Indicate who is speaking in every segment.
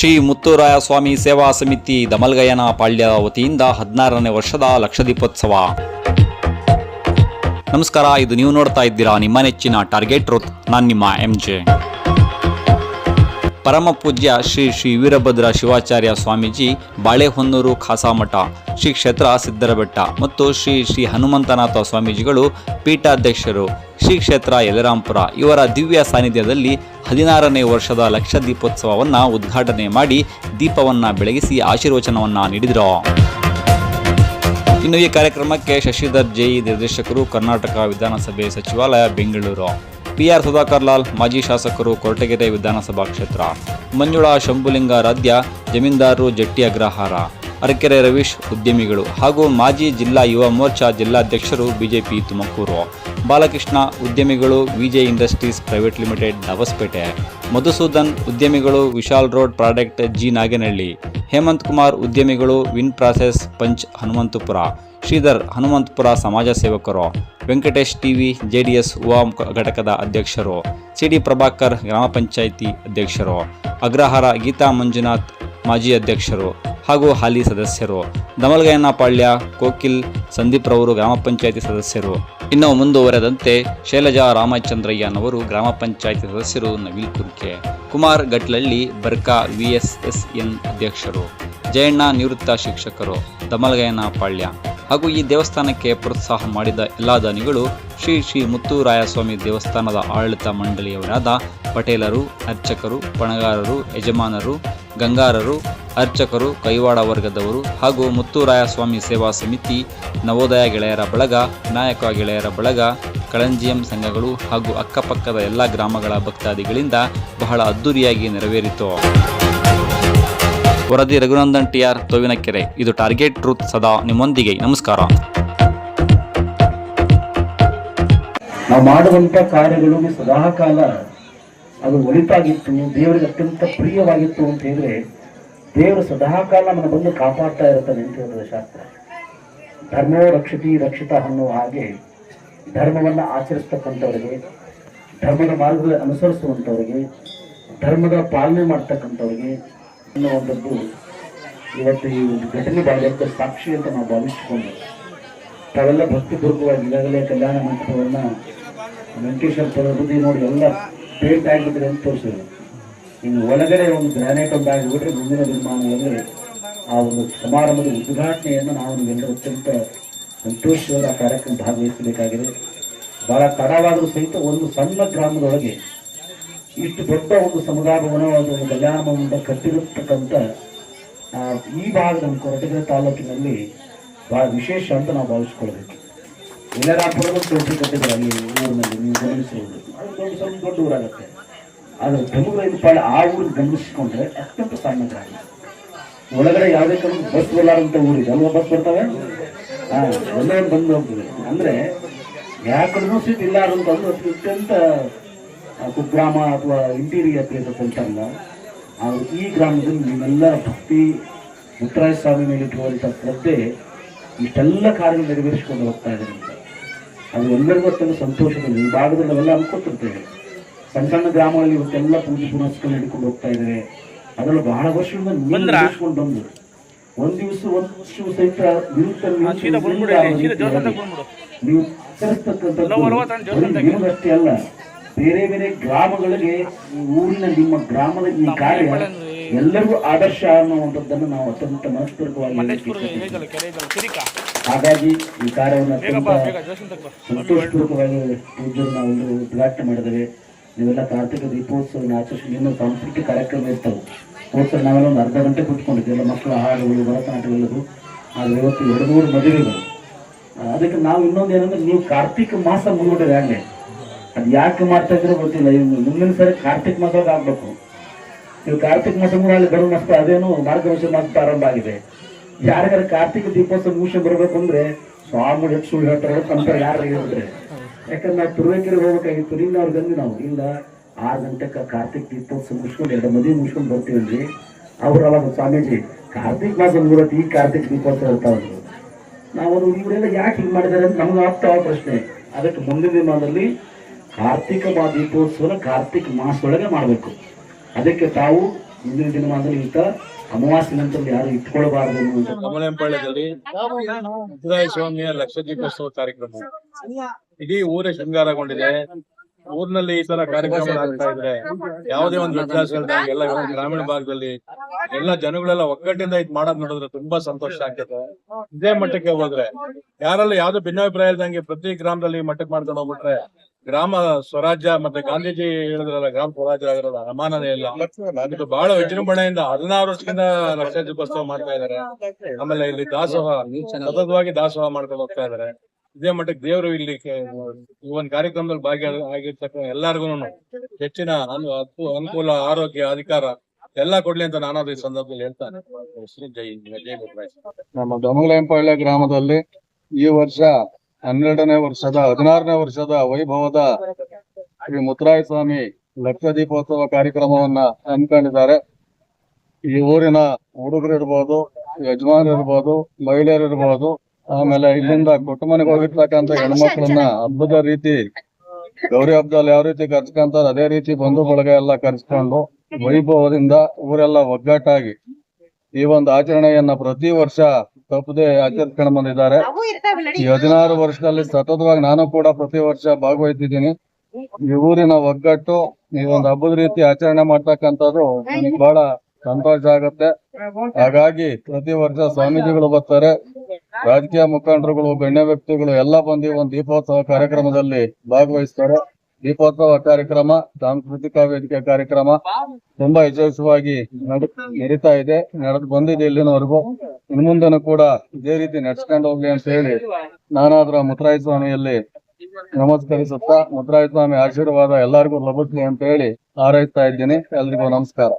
Speaker 1: ಶ್ರೀ ಮುತ್ತುರಾಯ ಸ್ವಾಮಿ ಸೇವಾ ಸಮಿತಿ ದಮಲ್ಗಯನ ಪಾಳ್ಯ ವತಿಯಿಂದ ಹದಿನಾರನೇ ವರ್ಷದ ಲಕ್ಷದೀಪೋತ್ಸವ. ನಮಸ್ಕಾರ, ಇದು ನೀವು ನೋಡ್ತಾ ಇದ್ದೀರಾ ನಿಮ್ಮ ನೆಚ್ಚಿನ ಟಾರ್ಗೆಟ್ ರುತ್ ನಾನು ನಿಮ್ಮ ಎಂ ಜೆ ಪರಮ ಪೂಜ್ಯ ಶ್ರೀ ಶ್ರೀ ವೀರಭದ್ರ ಶಿವಾಚಾರ್ಯ ಸ್ವಾಮೀಜಿ ಬಾಳೆಹೊನ್ನೂರು ಖಾಸಾಮಠ, ಶ್ರೀ ಕ್ಷೇತ್ರ ಸಿದ್ದರಬೆಟ್ಟ ಮತ್ತು ಶ್ರೀ ಶ್ರೀ ಹನುಮಂತನಾಥ ಸ್ವಾಮೀಜಿಗಳು ಪೀಠಾಧ್ಯಕ್ಷರು. ಶ್ರೀ ಕ್ಷೇತ್ರ ಯಲರಾಂಪುರ. ಇವರ ದಿವ್ಯ ಸಾನ್ನಿಧ್ಯದಲ್ಲಿ ಹದಿನಾರನೇ ವರ್ಷದ ಲಕ್ಷ ದೀಪೋತ್ಸವವನ್ನು ಉದ್ಘಾಟನೆ ಮಾಡಿ ದೀಪವನ್ನು ಬೆಳಗಿಸಿ ಆಶೀರ್ವಚನವನ್ನು ನೀಡಿದರು. ಇನ್ನು ಈ ಕಾರ್ಯಕ್ರಮಕ್ಕೆ ಶಶಿಧರ್ ಜೈ ನಿರ್ದೇಶಕರು ಕರ್ನಾಟಕ ವಿಧಾನಸಭೆ ಸಚಿವಾಲಯ, ಬೆಂಗಳೂರು. ಪಿಆರ್ ಸುಧಾಕರ್ ಲಾಲ್, ಮಾಜಿ ಶಾಸಕರು ಕೊರಟಗೆರೆ ವಿಧಾನಸಭಾ ಕ್ಷೇತ್ರ. ಮಂಜುಳಾ ಶಂಭುಲಿಂಗಾರಾಧ್ಯ, ಜಮೀನ್ದಾರರು ಜಟ್ಟಿ ಅಗ್ರಹಾರ. ಅರಕೆರೆ ರವೀಶ್ ಉದ್ಯಮಿಗಳು ಹಾಗೂ ಮಾಜಿ ಜಿಲ್ಲಾ ಯುವ ಮೋರ್ಚಾ ಜಿಲ್ಲಾಧ್ಯಕ್ಷರು ಬಿಜೆಪಿ ತುಮಕೂರು. ಬಾಲಕೃಷ್ಣ ಉದ್ಯಮಿಗಳು VJ industries private limited Navaspete Madhusudan ಉದ್ಯಮಿಗಳು Vishal road product, G Nagenahalli. Hemant Kumar ಉದ್ಯಮಿಗಳು win process, punch Hanumanthapura. Sridhar Hanumanthapura ಸಮಾಜ ಸೇವಕರು. ವೆಂಕಟೇಶ್ ಟಿವಿ, ಜೆಡಿಎಸ್ ಉವಾ ಘಟಕದ ಅಧ್ಯಕ್ಷರು. ಸಿಡಿ ಪ್ರಭಾಕರ್ ಗ್ರಾಮ ಪಂಚಾಯಿತಿ ಅಧ್ಯಕ್ಷರು. ಅಗ್ರಹಾರ ಗೀತಾ ಮಂಜುನಾಥ್ ಮಾಜಿ ಅಧ್ಯಕ್ಷರು. ಹಾಗೂ ಹಾಲಿ ಸದಸ್ಯರು. ಪಾಳ್ಯ, ಕೋಕಿಲ್, ಸಂದೀಪ್ ರವರು ಗ್ರಾಮ ಪಂಚಾಯಿತಿ ಸದಸ್ಯರು. ಇನ್ನು ಮುಂದುವರೆದಂತೆ ಶೈಲಜಾ ರಾಮಚಂದ್ರಯ್ಯನವರು ಗ್ರಾಮ ಪಂಚಾಯಿತಿ ಸದಸ್ಯರು ನವೀಲ್ ಕುರ್ಕೆ. ಕುಮಾರ್ ಗಟ್ಲಳ್ಳಿ, ಬರ್ಕಾ ವಿಎಸ್ಎಸ್ಎನ್ ಅಧ್ಯಕ್ಷರು. ಜಯಣ್ಣ ನಿವೃತ್ತ ಶಿಕ್ಷಕರು ಪಾಳ್ಯ. ಹಾಗೂ ಈ ದೇವಸ್ಥಾನಕ್ಕೆ ಪ್ರೋತ್ಸಾಹ ಮಾಡಿದ ಎಲ್ಲ ದಾನಿಗಳು ಶ್ರೀ ಶ್ರೀ ಮುತ್ತುರಾಯಸ್ವಾಮಿ ದೇವಸ್ಥಾನದ ಆಡಳಿತ ಮಂಡಳಿಯವರಾದ ಪಟೇಲರು, ಅರ್ಚಕರು, ಪಣಗಾರರು, ಯಜಮಾನರು ಗಂಗಾರರು, ಅರ್ಚಕರು, ಕೈವಾಡ ವರ್ಗದವರು ಹಾಗೂ ಮುತ್ತುರಾಯಸ್ವಾಮಿ ಸೇವಾ ಸಮಿತಿ, ನವೋದಯ ಗೆಳೆಯರ ಬಳಗ, ನಾಯಕ ಗೆಳೆಯರ ಬಳಗ, ಕಳಂಜಿಯಂ ಸಂಘಗಳು ಹಾಗೂ ಅಕ್ಕಪಕ್ಕದ ಎಲ್ಲ ಗ್ರಾಮಗಳ ಭಕ್ತಾದಿಗಳಿಂದ ಬಹಳ ಅದ್ದೂರಿಯಾಗಿ ನೆರವೇರಿತು. ವರದಿ ರಘುನಂದನ್ ಟಿ ಆರ್ ತೋವಿನಕೆರೆ. ಇದು ಟಾರ್ಗೆಟ್ ಟ್ರೂತ್ ಸದಾ ನಿಮ್ಮೊಂದಿಗೆ. ನಮಸ್ಕಾರ.
Speaker 2: ನಾವು ಮಾಡುವಂತ ಕಾರ್ಯಗಳು ಸದಾಕಾಲ ಅದು ಒಳಿತಾಗಿತ್ತು, ದೇವರಿಗೆ ಅತ್ಯಂತ ಪ್ರಿಯವಾಗಿತ್ತು ಅಂತ ಹೇಳಿದ್ರೆ, ದೇವರು ಸದಾಕಾಲ ನಮ್ಮನ್ನು ಬಂದು ಕಾಪಾಡ್ತಾ ಇರ್ತಾನೆ ಅಂತ ಹೇಳಿದ್ರೆ ಶಾಸ್ತ್ರ. ಧರ್ಮೋ ರಕ್ಷತಿ ರಕ್ಷಿತ ಅನ್ನೋ ಹಾಗೆ ಧರ್ಮವನ್ನು ಆಚರಿಸ್ತಕ್ಕಂಥವ್ರಿಗೆ, ಧರ್ಮದ ಮಾರ್ಗದಲ್ಲಿ ಅನುಸರಿಸುವಂಥವ್ರಿಗೆ, ಧರ್ಮದ ಪಾಲನೆ ಮಾಡ್ತಕ್ಕಂಥವ್ರಿಗೆ ಅನ್ನುವಂಥದ್ದು ಇವತ್ತು ಈ ಒಂದು ಘಟನೆ ಬಹಳ ಸಾಕ್ಷಿ ಅಂತ ನಾವು ಭಾವಿಸಿಕೊಂಡು, ತಾವೆಲ್ಲ ಭಕ್ತಿಪೂರ್ವಕವಾಗಿ ಈಗಾಗಲೇ ಕಲ್ಯಾಣ ಮಂಟಪವನ್ನು ವೆಂಕಟೇಶ್ವರ ತರಬುದ್ಧಿ ನೋಡಿ ಎಲ್ಲ ಪೇಂಟ್ ಆಗಿಬಿಟ್ರೆ ಅಂತ ತೋರಿಸಿದ್ರು. ಇನ್ನು ಒಳಗಡೆ ಒಂದು ಗ್ರಾನೈಟ್ ಒಂದು ಆಗಿಬಿಟ್ರೆ ಮುಂದಿನ ದಿನಮಾನದಲ್ಲಿ ಆ ಒಂದು ಸಮಾರಂಭದ ಉದ್ಘಾಟನೆಯನ್ನು ನಾವು ಎಲ್ಲರೂ ಅತ್ಯಂತ ಸಂತೋಷವಾದ ಆ ಕಾರ್ಯಕ್ರಮ ಭಾಗವಹಿಸಬೇಕಾಗಿದೆ. ಬಹಳ ತಡವಾದರೂ ಸಹಿತ ಒಂದು ಸಣ್ಣ ಗ್ರಾಮದೊಳಗೆ ಇಷ್ಟು ದೊಡ್ಡ ಒಂದು ಸಮುದಾಯ ಭವನವಾದ ಒಂದು ಕಲ್ಯಾಣ ಭವನದ ಕಟ್ಟಿರತಕ್ಕಂಥ ಈ ಭಾಗದ ಕೊರಟಗೆರೆ ತಾಲೂಕಿನಲ್ಲಿ ಬಹಳ ವಿಶೇಷ ಅಂತ ನಾವು ಭಾವಿಸ್ಕೊಳ್ಬೇಕು. ತೋಟಿ ಕಟ್ಟಿದ್ರು ಅಲ್ಲಿ ಊರಿನಲ್ಲಿ ನೀವು ಗಮನಿಸಬಹುದು ದೊಡ್ಡ ಸ್ವಲ್ಪ ದೊಡ್ಡ ಊರಾಗುತ್ತೆ. ಆದರೆ ಧಮುಗೈದು ಪಾಳೆ ಆ ಊರಿಗೆ ಗಮನಿಸಿಕೊಂಡ್ರೆ ಅತ್ಯಂತ ಸಣ್ಣ ಒಳಗಡೆ ಯಾವುದೇ ಕಡೆ ಬಸ್ ಬರಲಾರಂತ ಊರಿದೆ. ಅಲ್ವಾ ಬಸ್ ಬರ್ತವೆ? ಹಾ, ಎಲ್ಲ ಬಂದು ಹೋಗ್ತದೆ. ಅಂದ್ರೆ ಯಾಕಂದ್ರೂ ಸೀಟ್ ಇಲ್ಲ ಅನ್ನೋದು ಅತ್ಯಂತ ಕುಗ್ರಾಮ ಅಥವಾ ಇಂಟೀರಿಯರ್ ಪ್ಲೇಸ್ ಅಂತ ಅಂತಾರಲ್ಲ ಆ ಈ ಗ್ರಾಮದಲ್ಲಿ ನಿಮ್ಮೆಲ್ಲ ಭಕ್ತಿ ಮುತ್ತರಾಯ ಸ್ವಾಮಿ ಮೇಲೆ ಇಟ್ಟುವಂತ ಶ್ರದ್ಧೆ ಇಷ್ಟೆಲ್ಲ ಕಾರ್ಯ ನೆರವೇರಿಸಿಕೊಂಡು ಹೋಗ್ತಾ ಇದ್ದಾರೆ ಅದು ಎಲ್ಲರಿಗೂ ಅಷ್ಟೊಂದು ಸಂತೋಷದಲ್ಲಿ ಈ ಭಾಗದಲ್ಲಿ ಅವೆಲ್ಲ ಅನ್ಕೋತಿರ್ತೇವೆ. ಸಣ್ಣ ಸಣ್ಣ ಗ್ರಾಮಗಳಲ್ಲಿ ಇವತ್ತೆಲ್ಲ ಪೂಜೆ ಪುನಸ್ಕಾರ ಹಿಡ್ಕೊಂಡು ಹೋಗ್ತಾ ಇದ್ದಾರೆ ಅದರಲ್ಲೂ ಬಹಳ ವರ್ಷದಿಂದ ನಿರ್ವಹಿಸ್ಕೊಂಡು ಬಂದು ಒಂದ್ ದಿವಸ ಒಂದ್ ವರ್ಷವೂ ಸಹಿತ ವಿರುದ್ಧ ನೀವು ನಿಮಗಷ್ಟೇ ಅಷ್ಟೇ ಅಲ್ಲ ಬೇರೆ ಬೇರೆ ಗ್ರಾಮಗಳಿಗೆ ಊರಿನ ನಿಮ್ಮ ಗ್ರಾಮದ ಈ ಕಾರ್ಯ ಎಲ್ಲರಿಗೂ ಆದರ್ಶ ಅನ್ನುವಂಥದ್ದನ್ನು ನಾವು ಅತ್ಯಂತ ಮನಸ್ಪೂರ್ವಕವಾಗಿ. ಹಾಗಾಗಿ ಈ ಕಾರ್ಯವನ್ನು ಸಂತೋಷಪೂರ್ವಕವಾಗಿ ಪೂಜೆಯನ್ನು ನಾವು ಒಂದು ಉದ್ಘಾಟನೆ ಮಾಡಿದ್ದೇವೆ. ನೀವೆಲ್ಲ ಕಾರ್ತಿಕ ದೀಪೋತ್ಸವ ಆಚರಿಸಿ ಇನ್ನೂ ಸಾಂಸ್ಕೃತಿಕ ಕಾರ್ಯಕ್ರಮ ಇರ್ತವೆ. ಹೋದ್ಸಲ ನಾವೆಲ್ಲ ಒಂದು ಅರ್ಧ ಗಂಟೆ ಕುತ್ಕೊಂಡಿದ್ದೆ ಎಲ್ಲ ಮಕ್ಕಳ ಹಾಡುಗಳು ಭರತನಾಟ್ಯಗಳು ಆದರೆ ಇವತ್ತು ಎರಡು ಮೂರು ಮದುವೆಗಳು. ಅದಕ್ಕೆ ನಾವು ಇನ್ನೊಂದು ಏನಂದ್ರೆ ನೀವು ಕಾರ್ತಿಕ ಮಾಸ ಮುಗಿಬಿಟ್ಟಿದೆ ಆಗಲೇ. ಅದು ಯಾಕೆ ಮಾಡ್ತಾ ಇದ್ರೆ ಗೊತ್ತಿಲ್ಲ. ಇವ್ನು ಮುಂದಿನ ಸರಿ ಕಾರ್ತಿಕ ಮಾಸದಾಗ ಆಗ್ಬೇಕು. ನೀವು ಕಾರ್ತಿಕ ಮಾಸ ಅಲ್ಲಿ ಬರೋ ಮಾಸ ಅದೇನು ಮಾರ್ಗದರ್ಶನ ಮಾಸ ಪ್ರಾರಂಭ ಆಗಿದೆ. ಯಾರಿಗಾರ ಕಾರ್ತಿಕ ದೀಪೋತ್ಸವ ಮುಗಿಸಿ ಬರ್ಬೇಕು ಅಂದ್ರೆ ಸ್ವಾಮಿ ಹೆಚ್ಚು ಸುಳ್ಳು ಹೇಳ್ತಾರೆ ಕಂಪೇರ್ ಯಾರು ಹೇಳಿದ್ರೆ. ಯಾಕಂದ್ರೆ ನಾವು ತುರುವೇಕೆರೆ ಹೋಗ್ಬೇಕಾಗಿತ್ತು ನಿನ್ನ ಅವ್ರು ಬಂದ್ವಿ ನಾವು ಇಲ್ಲ ಆರು ಗಂಟೆಗೆ ಕಾರ್ತಿಕ ದೀಪೋತ್ಸವ ಮುಗಿಸ್ಕೊಂಡು ಎರಡು ಮದುವೆ ಮುಗಿಸ್ಕೊಂಡು ಬರ್ತೀವಿ ಅವ್ರು ಸ್ವಾಮೀಜಿ, ಕಾರ್ತಿಕ್ ಮಾಸ ಮುಗಿದತ್ತು ಈ ಕಾರ್ತಿಕ ದೀಪೋತ್ಸವ ಇರ್ತಾವ್ರು ನಾವು ಇವರೆಲ್ಲ ಯಾಕೆ ಹಿಂಗೆ ಮಾಡಿದ್ದಾರೆ ಅಂತ ನಮ್ಗೆ ಆಗ್ತಾವ ಪ್ರಶ್ನೆ. ಅದಕ್ಕೆ ಮುಂದಿನ ದಿನದಲ್ಲಿ ಕಾರ್ತಿಕ ಮಾ ದೀಪೋತ್ಸವನ ಕಾರ್ತಿಕ ಮಾಸದೊಳಗೆ ಮಾಡಬೇಕು. ಅದಕ್ಕೆ ತಾವು ಮುಂದಿನ ದಿನಮಾನದಲ್ಲಿ ಇಂಥ ಅಮಾವಾಸ್ಯ ನಂತರದಲ್ಲಿ ಯಾರು ಇಟ್ಕೊಳ್ಬಾರ್ದು
Speaker 3: ಕಮಲೆಂಪಾಳ್ಯದಲ್ಲಿ ಸ್ವಾಮಿಯ ಲಕ್ಷ ದೀಪೋತ್ಸವ ಕಾರ್ಯಕ್ರಮ. ಇಡೀ ಊರೇ ಶೃಂಗಾರಗೊಂಡಿದೆ. ಊರ್ನಲ್ಲಿ ಈ ತರ ಕಾರ್ಯಕ್ರಮ ಆಗ್ತಾ ಇದ್ರೆ ಯಾವುದೇ ಒಂದು ಎಲ್ಲ ಗ್ರಾಮೀಣ ಭಾಗದಲ್ಲಿ ಎಲ್ಲ ಜನಗಳೆಲ್ಲ ಒಗ್ಗಟ್ಟಿಂದ ಇದ್ ಮಾಡೋದ್ ನೋಡಿದ್ರೆ ತುಂಬಾ ಸಂತೋಷ ಆಗ್ತದೆ. ಇದೇ ಮಟ್ಟಕ್ಕೆ ಹೋದ್ರೆ ಯಾರಲ್ಲ ಯಾವ್ದು ಭಿನ್ನಾಭಿಪ್ರಾಯ ಇಲ್ದಂಗೆ ಪ್ರತಿ ಗ್ರಾಮದಲ್ಲಿ ಮಟ್ಟಕ್ಕೆ ಮಾಡ್ಕೊಂಡು ಹೋಗ್ಬಿಟ್ರೆ ಗ್ರಾಮ ಸ್ವರಾಜ್ಯ ಮತ್ತೆ ಗಾಂಧೀಜಿ ಹೇಳಿದ್ರಲ್ಲ ಗ್ರಾಮ ಸ್ವರಾಜ್ಯ ಆಗಿರಲ್ಲ ಅಮಾನನೇ ಇಲ್ಲ. ಇದು ಬಹಳ ವಿಜೃಂಭಣೆಯಿಂದ ಹದಿನಾರು ವರ್ಷದಿಂದ ರಕ್ಷಾ ದೀಪೋತ್ಸವ ಮಾಡ್ತಾ ಇದಾರೆ ಆಮೇಲೆ ಇಲ್ಲಿ ದಾಸೋಹ ಸತತವಾಗಿ ದಾಸೋಹ ಮಾಡ್ಕೊಂಡು ಹೋಗ್ತಾ ಇದಾರೆ ಇದೇ ಮಟ್ಟಕ್ಕೆ ದೇವರು ಇಲ್ಲಿ ಕೆ- ಈ ಒಂದು ಕಾರ್ಯಕ್ರಮದಲ್ಲಿ ಭಾಗಿ ಆಗಿರ್ತಕ್ಕ ಎಲ್ಲಾರ್ಗು ಹೆಚ್ಚಿನ ಅನು- ಅನು- ಅನುಕೂಲ ಆರೋಗ್ಯ ಅಧಿಕಾರ ಎಲ್ಲ ಕೊಡ್ಲಿ ಅಂತ ನಾನು ಅದು ಈ ಸಂದರ್ಭದಲ್ಲಿ ಹೇಳ್ತಾನೆ. ಶ್ರೀ ಜೈ ಜೈ ಗುರುರಾಯ್. ನಮ್ಮ ದಮಗಲೆಂಪಾಳ್ಯ ಗ್ರಾಮದಲ್ಲಿ ಈ ವರ್ಷ ಹನ್ನೆರಡನೇ ವರ್ಷದ, ಹದಿನಾರನೇ ವರ್ಷದ ವೈಭವದ ಶ್ರೀ ಮುತ್ತರಾಯ ಸ್ವಾಮಿ ಲಕ್ಷ ದೀಪೋತ್ಸವ ಕಾರ್ಯಕ್ರಮವನ್ನ ಹಮ್ಮಿಕೊಂಡಿದ್ದಾರೆ. ಈ ಊರಿನ ಹುಡುಗರು ಇರ್ಬೋದು, ಯಜಮಾನರು ಇರ್ಬೋದು, ಮಹಿಳೆಯರು ಇರ್ಬೋದು, ಆಮೇಲೆ ಇಲ್ಲಿಂದ ಕೊಟ್ಟಮನೆಗೆ ಹೋಗಿರ್ತಕ್ಕಂಥ ಹೆಣ್ಮಕ್ಳನ್ನ ಹಬ್ಬದ ರೀತಿ ಗೌರಿ ಹಬ್ಬದಲ್ಲಿ ಯಾವ ರೀತಿ ಕರ್ಸ್ಕೊಂತಾರ ಅದೇ ರೀತಿ ಬಂಧು ಬಳಗ ಎಲ್ಲ ಕರ್ಸ್ಕೊಂಡು ವೈಭವದಿಂದ ಊರೆಲ್ಲ ಒಗ್ಗಟ್ಟಾಗಿ ಈ ಒಂದು ಆಚರಣೆಯನ್ನ ಪ್ರತಿ ವರ್ಷ ತಪ್ಪದೆ ಆಚರಿಸ್ಕೊಂಡು ಬಂದಿದ್ದಾರೆ. ಈ ಹದಿನಾರು ವರ್ಷದಲ್ಲಿ ಸತತವಾಗಿ ನಾನು ಕೂಡ ಪ್ರತಿ ವರ್ಷ ಭಾಗವಹಿಸಿದ್ದೀನಿ. ಈ ಊರಿನ ಒಗ್ಗಟ್ಟು ಈ ಒಂದು ಹಬ್ಬದ ರೀತಿ ಆಚರಣೆ ಮಾಡ್ತಕ್ಕಂಥದ್ದು ನನಗೆ ಬಹಳ ಸಂತೋಷ ಆಗುತ್ತೆ. ಹಾಗಾಗಿ ಪ್ರತಿ ವರ್ಷ ಸ್ವಾಮೀಜಿಗಳು ಬರ್ತಾರೆ. ರಾಜಕೀಯ ಮುಖಂಡರುಗಳು ಗಣ್ಯ ವ್ಯಕ್ತಿಗಳು ಎಲ್ಲ ಬಂದು ಒಂದು ದೀಪೋತ್ಸವ ಕಾರ್ಯಕ್ರಮದಲ್ಲಿ ಭಾಗವಹಿಸ್ತಾರೆ. ದೀಪೋತ್ಸವ ಕಾರ್ಯಕ್ರಮ, ಸಾಂಸ್ಕೃತಿಕ ವೇದಿಕೆ ಕಾರ್ಯಕ್ರಮ ತುಂಬಾ ಯಶಸ್ವಿಯಾಗಿ ನಡೆ- ನಡೀತಾ ಇದೆ ನಡೆದು ಬಂದಿದೆ ಇಲ್ಲಿನವರೆಗೂ. ಇನ್ ಮುಂದೆನೂ ಕೂಡ ಇದೇ ರೀತಿ ನಡ್ಸ್ಕೊಂಡು ಹೋಗ್ಲಿ ಅಂತ ಹೇಳಿ ನಾನಾದ್ರ ಮುತ್ತರಾಯ ಸ್ವಾಮಿಯಲ್ಲಿ ನಮಸ್ಕರಿಸುತ್ತಾ ಮುತ್ತರಾಯ ಸ್ವಾಮಿ ಆಶೀರ್ವಾದ ಎಲ್ಲರಿಗೂ ಲಭಿಸ್ಲಿ ಅಂತ ಹೇಳಿ ಹಾರೈಸ್ತಾ ಇದ್ದೀನಿ. ಎಲ್ರಿಗೂ ನಮಸ್ಕಾರ.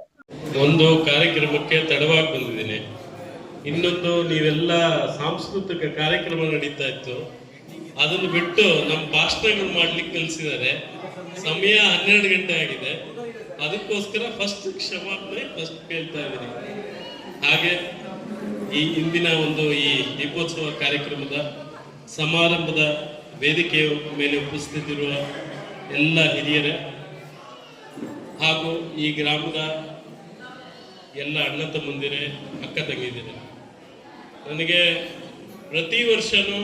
Speaker 4: ಒಂದು ಕಾರ್ಯಕ್ರಮಕ್ಕೆ ತಡವಾಗಿ ಬಂದಿದ್ದೀನಿ. ಇನ್ನೊಂದು ನೀವೆಲ್ಲ ಸಾಂಸ್ಕೃತಿಕ ಕಾರ್ಯಕ್ರಮ ನಡೀತಾ ಇತ್ತು. ಅದನ್ನು ಬಿಟ್ಟು ನಮ್ಮ ಭಾಷಣಗಳು ಮಾಡ್ಲಿಕ್ಕೆ ಕಲಿಸಿದ್ದಾರೆ ಸಮಯ ಹನ್ನೆರಡು ಗಂಟೆ ಆಗಿದೆ. ಅದಕ್ಕೋಸ್ಕರ ಫಸ್ಟ್ ಕ್ಷಮಾಪಣೆ ಫಸ್ಟ್ ಕೇಳ್ತಾ ಇದ್ದೀನಿ. ಹಾಗೆ ಈ ಇಂದಿನ ಒಂದು ಈ ದೀಪೋತ್ಸವ ಕಾರ್ಯಕ್ರಮದ ಸಮಾರಂಭದ ವೇದಿಕೆಯ ಮೇಲೆ ಉಪಸ್ಥಿತಿರುವ ಎಲ್ಲ ಹಿರಿಯರೇ ಹಾಗೂ ಈ ಗ್ರಾಮದ ಎಲ್ಲ ಅಣ್ಣ ತಮ್ಮಂದಿರೇ, ಅಕ್ಕ ತಂಗಿದಿರೆ, ನನಗೆ ಪ್ರತಿ ವರ್ಷನೂ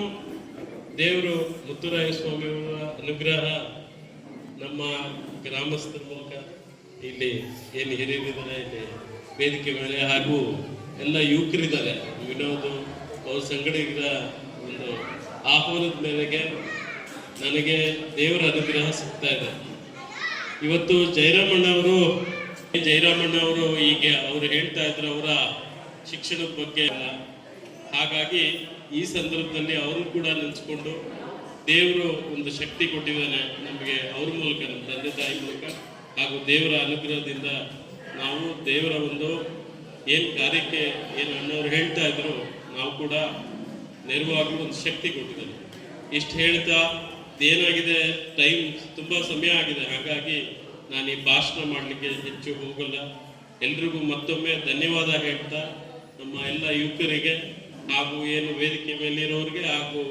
Speaker 4: ದೇವರು ಮುತ್ತುರಾಯ ಸ್ವಾಮಿಯವರ ಅನುಗ್ರಹ ನಮ್ಮ ಗ್ರಾಮಸ್ಥರ ಮೂಲಕ ಇಲ್ಲಿ ಏನು ಹಿರಿಯರಿದ್ದಾರೆ, ಇಲ್ಲಿ ವೇದಿಕೆ ಮೇಲೆ ಹಾಗೂ ಎಲ್ಲ ಯುವಕರಿದ್ದಾರೆ. ವಿನೋದ್, ಅವ್ರ ಸಂಗಡಿಗರ ಒಂದು ಆಹ್ವಾನದ ಮೇರೆಗೆ ನನಗೆ ದೇವರ ಅನುಗ್ರಹ ಸಿಗ್ತಾ ಇದೆ. ಇವತ್ತು ಜಯರಾಮಣ್ಣ ಅವರು ಜಯರಾಮಣ್ಣ ಅವರು ಈಗ ಅವರು ಹೇಳ್ತಾ ಇದ್ರು ಅವರ ಶಿಕ್ಷಣದ ಬಗ್ಗೆ ಹಾಗಾಗಿ ಈ ಸಂದರ್ಭದಲ್ಲಿ ಅವರು ಕೂಡ ನೆನೆಸ್ಕೊಂಡು ದೇವರು ಒಂದು ಶಕ್ತಿ ಕೊಟ್ಟಿದ್ದಾನೆ ನಮಗೆ ಅವ್ರ ಮೂಲಕ, ನಮ್ಮ ತಂದೆ ತಾಯಿ ಮೂಲಕ ಹಾಗೂ ದೇವರ ಅನುಗ್ರಹದಿಂದ ನಾವು ದೇವರ ಒಂದು ಏನು ಕಾರ್ಯಕ್ಕೆ ಏನು ಅಣ್ಣವ್ರು ಹೇಳ್ತಾ ಇದ್ರು, ನಾವು ಕೂಡ ನೆರವಾಗಿ ಒಂದು ಶಕ್ತಿ ಕೊಟ್ಟಿದ್ದಾರೆ ಇಷ್ಟು ಹೇಳ್ತಾ ಏನಾಗಿದೆ ಟೈಮ್ ತುಂಬ ಸಮಯ ಆಗಿದೆ, ಹಾಗಾಗಿ ನಾನು ಈ ಭಾಷಣ ಮಾಡಲಿಕ್ಕೆ ಹೆಚ್ಚು ಹೋಗಲ್ಲ. ಎಲ್ರಿಗೂ ಮತ್ತೊಮ್ಮೆ ಧನ್ಯವಾದ ಹೇಳ್ತಾ ನಮ್ಮ ಎಲ್ಲ ಯುವಕರಿಗೆ ಹಾಗೂ ಏನು ವೇದಿಕೆ ಮೇಲಿರೋರಿಗೆ ಹಾಗೂ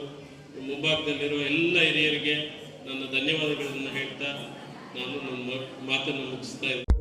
Speaker 4: ಮುಂಭಾಗದಲ್ಲಿರೋ ಎಲ್ಲ ಹಿರಿಯರಿಗೆ ನನ್ನ ಧನ್ಯವಾದಗಳನ್ನು ಹೇಳ್ತಾ ನಾನು ನನ್ನ ಮಾತನ್ನು ಮುಗಿಸ್ತಾ ಇದ್ದೀನಿ